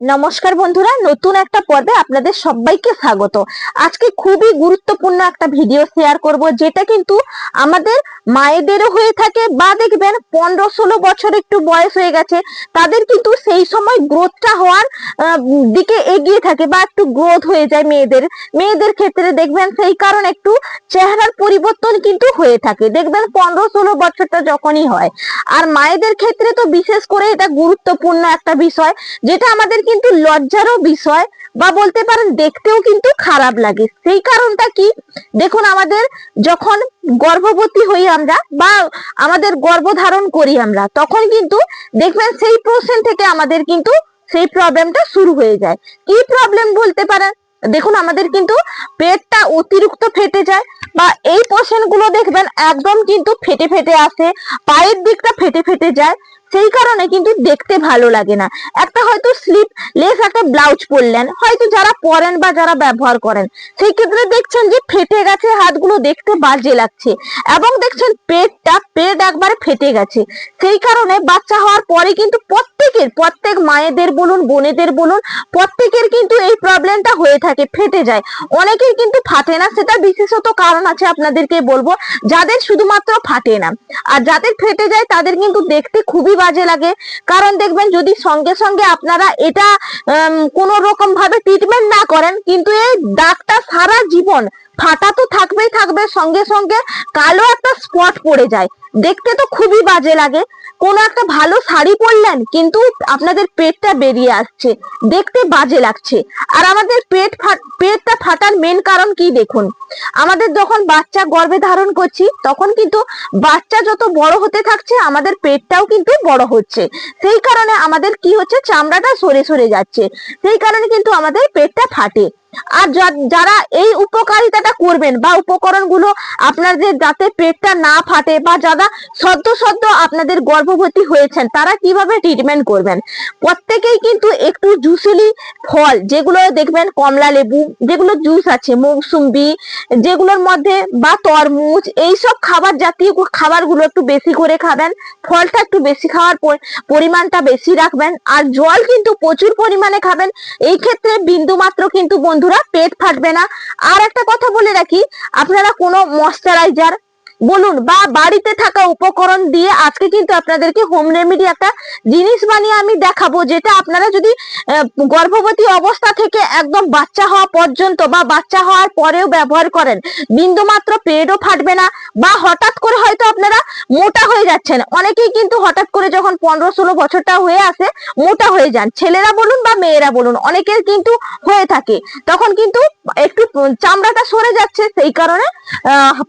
নমস্কার বন্ধুরা, নতুন একটা পর্বে আপনাদের সবাইকে স্বাগত। আজকে খুবই গুরুত্বপূর্ণ একটা ভিডিও শেয়ার করব, যেটা কিন্তু আমাদের মায়েদেরও হয়ে থাকে বা দেখবেন পনেরো ষোলো বছর একটু বয়স হয়ে গেছে, তাদের কিন্তু সেই সময় গ্রোথটা হওয়ার দিকে এগিয়ে থাকে বা একটু গ্রোথ হয়ে যায় মেয়েদের। মেয়েদের ক্ষেত্রে দেখবেন সেই কারণে একটু চেহারার পরিবর্তন কিন্তু হয়ে থাকে। দেখবেন পনেরো ষোলো বছরটা যখনই হয়। আর মায়েদের ক্ষেত্রে তো বিশেষ করে এটা গুরুত্বপূর্ণ একটা বিষয়, যেটা আমাদের কিন্তু লজ্জারও বিষয় বা বলতে পারেন দেখতেও কিন্তু খারাপ লাগে। সেই কারণটা কি? দেখুন, আমাদের যখন গর্ভবতী হই আমরা বা আমাদের গর্ভধারণ করি আমরা, তখন কিন্তু দেখবেন সেই পোর্শন থেকে আমাদের কিন্তু সেই প্রবলেমটা শুরু হয়ে যায়। কি প্রবলেম বলতে পারেন? দেখুন, আমাদের কিন্তু পেটটা অতিরিক্ত ফেটে যায় বা এই পোর্শনগুলো দেখবেন একদম কিন্তু ফেটে ফেটে আসে, পায়ের দিকটা ফেটে ফেটে যায়। সেই কারণে কিন্তু দেখতে ভালো লাগে না। একটা হয়তো স্লিপ লেস একটা ব্লাউজ পরলেন, হয়তো যারা পরেন বা যারা ব্যবহার করেন, সেই ক্ষেত্রে দেখছেন যে ফেটে গেছে, হাতগুলো দেখতে বাজে লাগছে এবং দেখছেন পেটটা, পেট একবারে ফেটে গেছে। সেই কারণে বাচ্চা হওয়ার পরে কিন্তু প্রত্যেকের, প্রত্যেক মায়েদের বলুন, বোনেদের বলুন, প্রত্যেকের কিন্তু এই প্রবলেমটা হয়ে থাকে, ফেটে যায়। অনেকের কিন্তু ফাটে না, সেটা বিশেষত কারণ আছে আপনাদেরকে বলব, যাদের শুধুমাত্র ফাটে না। আর যাদের ফেটে যায়, তাদের কিন্তু দেখতে খুবই বাজে লাগে। কারণ দেখবেন যদি সঙ্গে সঙ্গে আপনারা এটা কোনো রকম ভাবে ট্রিটমেন্ট না করেন, কিন্তু এই দাগটা সারা জীবন ফাটা তো থাকবেই থাকবে, সঙ্গে সঙ্গে কালো একটা স্পট পড়ে যায়। দেখতে তো খুবই বাজে লাগে। কোন একটা ভালো শাড়ি পরলেন, কিন্তু আপনাদের পেটটা বেরিয়ে আসছে। দেখতে বাজে লাগছে। আর আমাদের পেট পেটটা ফাটার মেন কারণ কি দেখুন? আমাদের যখন বাচ্চা গর্ভে ধারণ করছি, তখন কিন্তু বাচ্চা যত বড় হতে থাকছে, আমাদের পেটটাও কিন্তু বড় হচ্ছে। সেই কারণে আমাদের কি হচ্ছে? চামড়াটা সরে সরে যাচ্ছে। সেই কারণে কিন্তু আমাদের পেটটা ফাটে। আর যারা এই উপকারিতাটা করবেন বা উপকরণগুলো আপনাদের যাতে পেটটা না ফাটে বা যারা সদ্য সদ্য আপনাদের গর্ভবতী হয়েছেন, তারা কীভাবে ট্রিটমেন্ট করবেন? প্রত্যেকেই কিন্তু একটু জুসিলি ফল, যেগুলো দেখবেন কমলা লেবু, যেগুলো জুস আছে, মৌসুম্বি, যেগুলোর মধ্যে বা তরমুজ, এইসব খাবার জাতীয় খাবারগুলো একটু বেশি করে খাবেন, ফলটা একটু বেশি খাওয়ার পর- পরিমাণটা বেশি রাখবেন, আর জল কিন্তু প্রচুর পরিমাণে খাবেন, এই ক্ষেত্রে বিন্দু মাত্র কিন্তু বন্ধুরা পেট ফাটবে না। আর একটা কথা বলে রাখি আপনারা কোনো ময়শ্চারাইজার বলুন, বা বাড়িতে থাকা উপকরণ দিয়ে আজকে কিন্তু আপনাদেরকে হোম রেমেডি একটা জিনিস বানিয়ে আমি দেখাবো, যেটা আপনারা যদি গর্ভবতী অবস্থা থেকে একদম বাচ্চা হওয়া পর্যন্ত বা বাচ্চা হওয়ার পরেও ব্যবহার করেন বিন্দু মাত্র পেটও ফাটবে না বা হঠাৎ করে হয়তো আপনারা মোটা হয়ে যাচ্ছেন। অনেকেই কিন্তু হঠাৎ করে যখন পনেরো ষোলো বছরটা হয়ে আসে, মোটা হয়ে যান। ছেলেরা বলুন বা মেয়েরা বলুন, অনেকের কিন্তু হয়ে থাকে। তখন কিন্তু একটু চামড়াটা সরে যাচ্ছে, সেই কারণে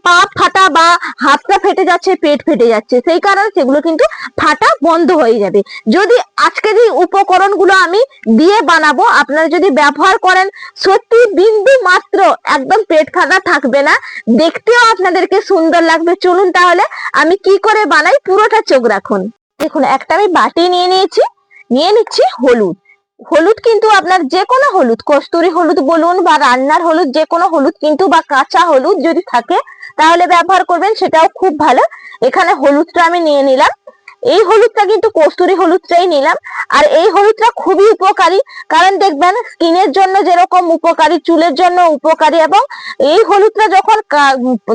পা ফাটা বা হাতটা ফেটে যাচ্ছে, পেট ফেটে যাচ্ছে। সেই কারণে সেগুলো কিন্তু ফাটা বন্ধ হয়ে যাবে। যদি আজকে যে উপকরণগুলো আমি দিয়ে বানাবো, আপনারা যদি ব্যবহার করেন, সত্যি বিন্দু মাত্র একদম পেট ফাটা থাকবে না। দেখতেও আপনাদেরকে সুন্দর লাগবে। চলুন তাহলে আমি কি করে বানাই, পুরোটা চোখ রাখুন। দেখুন, একটা আমি বাটি নিয়ে নিয়েছি। নিয়ে নিচ্ছি হলুদ। হলুদ কিন্তু আপনার যে কোনো হলুদ, কস্তুরি হলুদ বলুন বা রান্নার হলুদ যে কোনো হলুদ কিন্তু বা কাঁচা হলুদ যদি থাকে তাহলে ব্যবহার করবেন সেটাও খুব ভালো। এখানে হলুদটা আমি নিয়ে নিলাম। এই হলুদটা কিন্তু কস্তুরি হলুদটাই নিলাম। আর এই হলুদটা খুবই উপকারী, কারণ দেখবেন স্কিনের জন্য যেরকম উপকারী, চুলের জন্য উপকারী, এবং এই হলুদটা যখন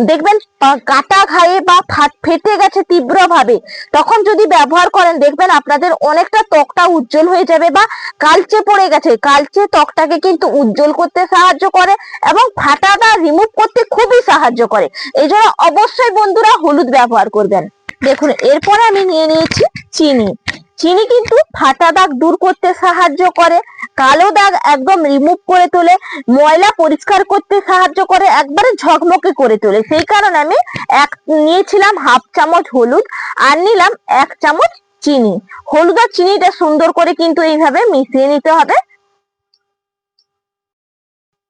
দেখবেন কাটা খায়ে বা ফাট- ফেটে গেছে তীব্রভাবে, তখন যদি ব্যবহার করেন, দেখবেন আপনাদের অনেকটা ত্বকটা উজ্জ্বল হয়ে যাবে বা কালচে পড়ে গেছে। কালচে ত্বকটাকে কিন্তু উজ্জ্বল করতে সাহায্য করে, এবং ফাটাটা রিমুভ করতে খুবই সাহায্য করে। এই জন্য অবশ্যই বন্ধুরা হলুদ ব্যবহার করবেন। দেখুন, এরপরে আমি নিয়ে নিয়েছি চিনি। চিনি কিন্তু ফাটা দাগ দূর করতে সাহায্য করে, কালো দাগ একদম রিমুভ করে তোলে, ময়লা পরিষ্কার করতে সাহায্য করে, একবারে ঝকমকে করে তোলে। সেই কারণে আমি এক, নিয়েছিলাম হাফ চামচ হলুদ আর নিলাম এক চামচ চিনি। হলুদ আর চিনিটা সুন্দর করে কিন্তু এইভাবে মিশিয়ে নিতে হবে।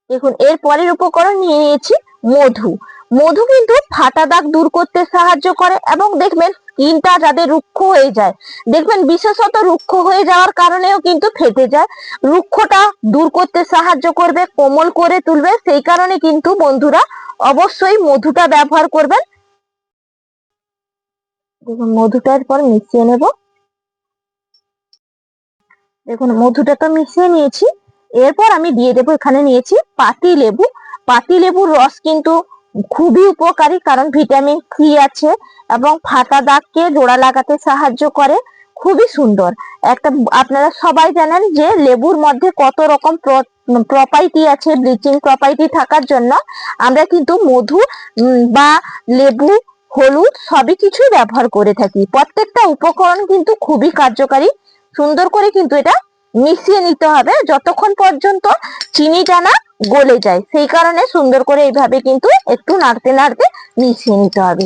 দেখুন এর পরের উপকরণ নিয়ে নিয়েছি মধু। মধু কিন্তু ফাটা দাগ দূর করতে সাহায্য করে এবং দেখবেন স্কিনটা যাদের রুক্ষ হয়ে যায়। দেখবেন বিশেষত রুক্ষ হয়ে যাওয়ার কারণেও কিন্তু ফেটে যায়। রুক্ষটা দূর করতে সাহায্য করবে, কোমল করে তুলবে। সেই কারণে কিন্তু বন্ধুরা অবশ্যই মধুটা ব্যবহার করবেন। দেখুন মধুটার পর মিশিয়ে নেব। দেখুন, মধুটা তো মিশিয়ে নিয়েছি। এরপর আমি দিয়ে দেবো, এখানে নিয়েছি পাতি লেবু। পাতি লেবুর রস কিন্তু খুবই উপকারী, কারণ ভিটামিন সি আছে এবং ফাটা দাগকে জোড়া লাগাতে সাহায্য করে, খুবই সুন্দর। একটা আপনারা সবাই জানেন যে লেবুর মধ্যে কত রকম প্রপার্টি আছে ব্লিচিং প্রপার্টি থাকার জন্য। আমরা কিন্তু মধু বা লেবু, হলুদ সবই কিছুই ব্যবহার করে থাকি। প্রত্যেকটা উপকরণ কিন্তু খুবই কার্যকারী। সুন্দর করে কিন্তু এটা মিশিয়ে নিতে হবে। যতক্ষণ পর্যন্ত চিনিটা না গলে যায়। সেই কারণে সুন্দর করে এইভাবে কিন্তু একটু নাড়তে নাড়তে মিশিয়ে নিতে হবে।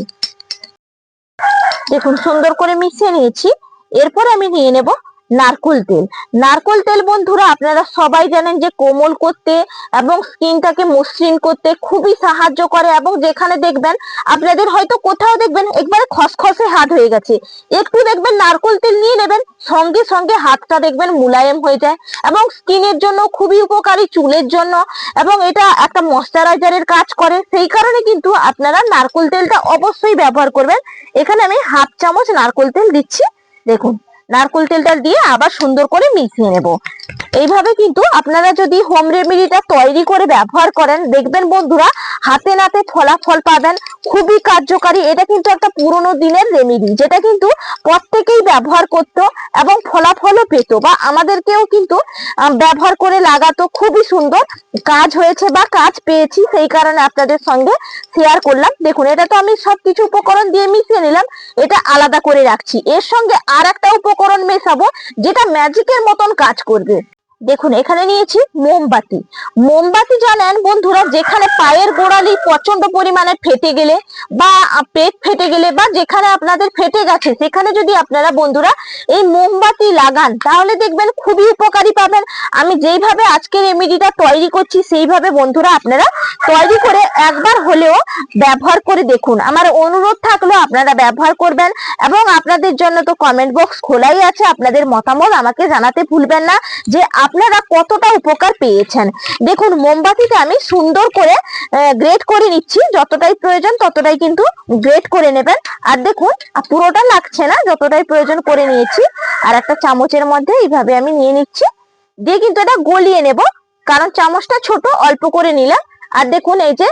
দেখুন, সুন্দর করে মিশিয়ে নিয়েছি। এরপর আমি নিয়ে নেব নারকোল তেল। নারকোল তেল বন্ধুরা, আপনারা সবাই জানেন যে কোমল করতে এবং স্কিনটাকে মসৃণ করতে খুবই সাহায্য করে এবং যেখানে দেখবেন, আপনাদের হয়তো কোথাও দেখবেন একবারে খসখসে হাত হয়ে গেছে। একটু দেখবেন নারকোল তেল নিয়ে নেবেন, সঙ্গে সঙ্গে হাতটা দেখবেন মুলায়েম হয়ে যায় এবং স্কিনের জন্য খুবই উপকারী, চুলের জন্য এবং এটা একটা ময়শ্চারাইজারের কাজ করে। সেই কারণে কিন্তু আপনারা নারকোল তেলটা অবশ্যই ব্যবহার করবেন। এখানে আমি হাফ চামচ নারকোল তেল দিচ্ছি। দেখুন। নারকোল তেলটা দিয়ে আবার সুন্দর করে মিশিয়ে নেব। এইভাবে কিন্তু আপনারা যদি হোম রেমেডিটা তৈরি করে ব্যবহার করেন, দেখবেন বন্ধুরা, হাতে নাতে ফলাফল পাবেন, খুবই কার্যকারী। এটা কিন্তু একটা পুরনো দিনের রেমেডি যেটা কিন্তু প্রত্যেকেই ব্যবহার করত এবং ফলাফলও পেত বা আমাদেরকেও কিন্তু ব্যবহার করে লাগাতো। খুবই সুন্দর কাজ হয়েছে বা কাজ পেয়েছি, সেই কারণে আপনাদের সঙ্গে শেয়ার করলাম। দেখুন, এটা তো আমি সবকিছু উপকরণ দিয়ে মিশিয়ে নিলাম, এটা আলাদা করে রাখছি। এর সঙ্গে আর একটা উপকরণ মেশাবো, যেটা ম্যাজিকের মতন কাজ করবে। দেখুন, এখানে নিয়েছি মোমবাতি। মোমবাতি জানেন বন্ধুরা, যেখানে পায়ের গোড়ালি প্রচণ্ড পরিমাণে ফেটে গেলে বা পেট ফেটে গেলে বা যেখানে আপনাদের ফেটে গেছে, সেখানে যদি আপনারা বন্ধুরা এই মোমবাতি লাগান, তাহলে দেখবেন খুবই উপকারী পাবেন। আমি যেইভাবে আজকে রেমেডিটা তৈরি করছি, সেইভাবে বন্ধুরা আপনারা তৈরি করে একবার হলেও ব্যবহার করে দেখুন। আমার অনুরোধ থাকল আপনারা ব্যবহার করবেন এবং আপনাদের জন্য তো কমেন্ট বক্স খোলাই আছে, আপনাদের মতামত আমাকে জানাতে ভুলবেন না যে আপনারা কতটা উপকার পেয়েছেন? দেখুন মোমবাতিতে আমি সুন্দর করে গ্রেট করে নিচ্ছি। যতটাই প্রয়োজন ততটাই কিন্তু গ্রেট করে নেবেন। আর দেখুন পুরোটা লাগছে না, যতটাই প্রয়োজন করে নিয়েছি। আর একটা চামচের মধ্যে এইভাবে আমি নিয়ে নিচ্ছি। দিয়ে কিন্তু এটা গলিয়ে নেব, কারণ চামচটা ছোট, অল্প করে নিলাম। আর দেখুন, এই যে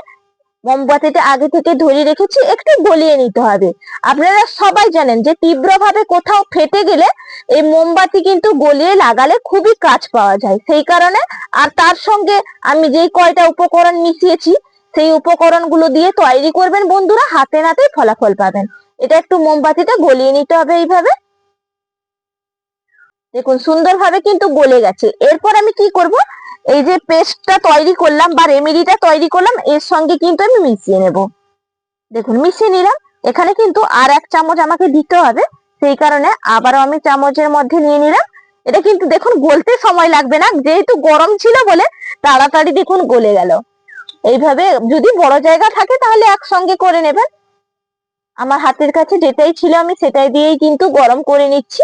মোমবাতিটা আগে থেকে ধরিয়ে রেখেছি, একটু গলিয়ে নিতে হবে। আপনারা সবাই জানেন যে তীব্রভাবে কোথাও ফেটে গেলে এই মোমবাতি কিন্তু গলিয়ে লাগালে খুবই কাজ পাওয়া যায়। সেই কারণে, আর তার সঙ্গে আমি যেই কয়টা উপকরণ মিশিয়েছি, সেই উপকরণগুলো দিয়ে তৈরি করবেন বন্ধুরা, হাতে নাতে ফলাফল পাবেন। এটা একটু মোমবাতিটা গলিয়ে নিতে হবে এইভাবে। দেখুন, সুন্দরভাবে কিন্তু গলে গেছে। এরপর আমি কি করব? এই যে পেস্টটা তৈরি করলাম বা রেমেডিটা তৈরি করলাম, এর সঙ্গে কিন্তু আমি মিশিয়ে নেব। দেখুন, মিশিয়ে নিলাম। এখানে কিন্তু আর এক চামচ আমাকে দিতে হবে। সেই কারণে আবারও আমি চামচের মধ্যে নিয়ে নিলাম। এটা কিন্তু দেখুন, গলতে সময় লাগবে না। যেহেতু গরম ছিল বলে, তাড়াতাড়ি দেখুন গলে গেল। এইভাবে যদি বড় জায়গা থাকে, তাহলে একসঙ্গে করে নেবেন। আমার হাতের কাছে যেটাই ছিল আমি সেটাই দিয়েই কিন্তু গরম করে নিচ্ছি।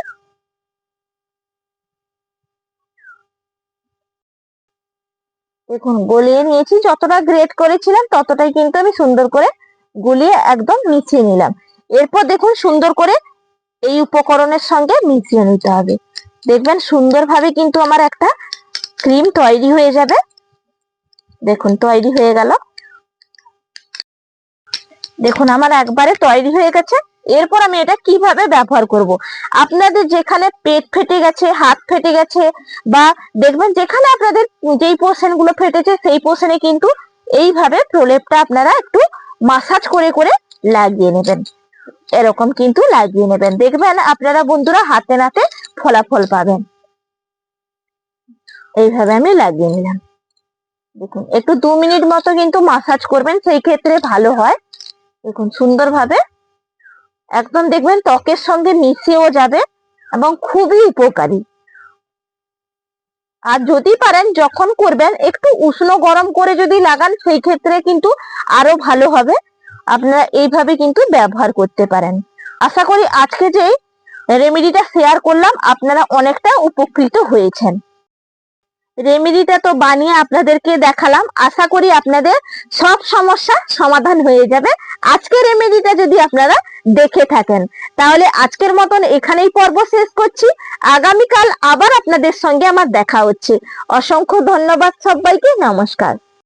দেখুন, গলিয়ে নিয়েছি, যতটা গ্রেট করেছিলাম, ততটাই কিন্তু আমি সুন্দর করে গুলিয়ে একদম মিশিয়ে নিলাম। এরপর দেখুন, সুন্দর করে এই উপকরণের সঙ্গে মিশিয়ে নিতে হবে। দেখবেন, সুন্দরভাবে কিন্তু আমার একটা ক্রিম তৈরি হয়ে যাবে। দেখুন, তৈরি হয়ে গেল। দেখুন, আমার একবারে তৈরি হয়ে গেছে। এরপর আমি এটা কীভাবে ব্যবহার করব? আপনাদের যেখানে পেট ফেটে গেছে, হাত ফেটে গেছে, বা দেখবেন যেখানে আপনাদের যেই পোর্শনগুলো ফেটেছে, সেই পোর্শনে কিন্তু এইভাবে প্রলেপটা আপনারা একটু মাসাজ করে করে লাগিয়ে নেবেন। এরকম কিন্তু লাগিয়ে নেবেন। দেখবেন আপনারা বন্ধুরা হাতে নাতে ফলাফল পাবেন। এইভাবে আমি লাগিয়ে নিলাম। দেখুন, একটু দু মিনিট মতো কিন্তু মাসাজ করবেন, সেই ক্ষেত্রে ভালো হয়। দেখুন, সুন্দরভাবে একদম দেখবেন ত্বকের সঙ্গে মিশেও যাবে এবং খুবই উপকারী। আর যদি পারেন, যখন করবেন, একটু উষ্ণ গরম করে যদি লাগান, সেই ক্ষেত্রে কিন্তু আরও ভালো হবে। আপনারা এইভাবে কিন্তু ব্যবহার করতে পারেন। আশা করি আজকে যে রেমেডিটা শেয়ার করলাম, আপনারা অনেকটা উপকৃত হয়েছেন। রেমেডিটা তো বানিয়ে আপনাদেরকে দেখালাম। আশা করি আপনাদের সব সমস্যা সমাধান হয়ে যাবে। আজকে রেমেডিটা যদি আপনারা দেখে থাকেন, তাহলে আজকের মতন এখানেই পর্ব শেষ করছি। আগামীকাল আবার আপনাদের সঙ্গে আমার দেখা হচ্ছে। অসংখ্য ধন্যবাদ সবাইকে, নমস্কার।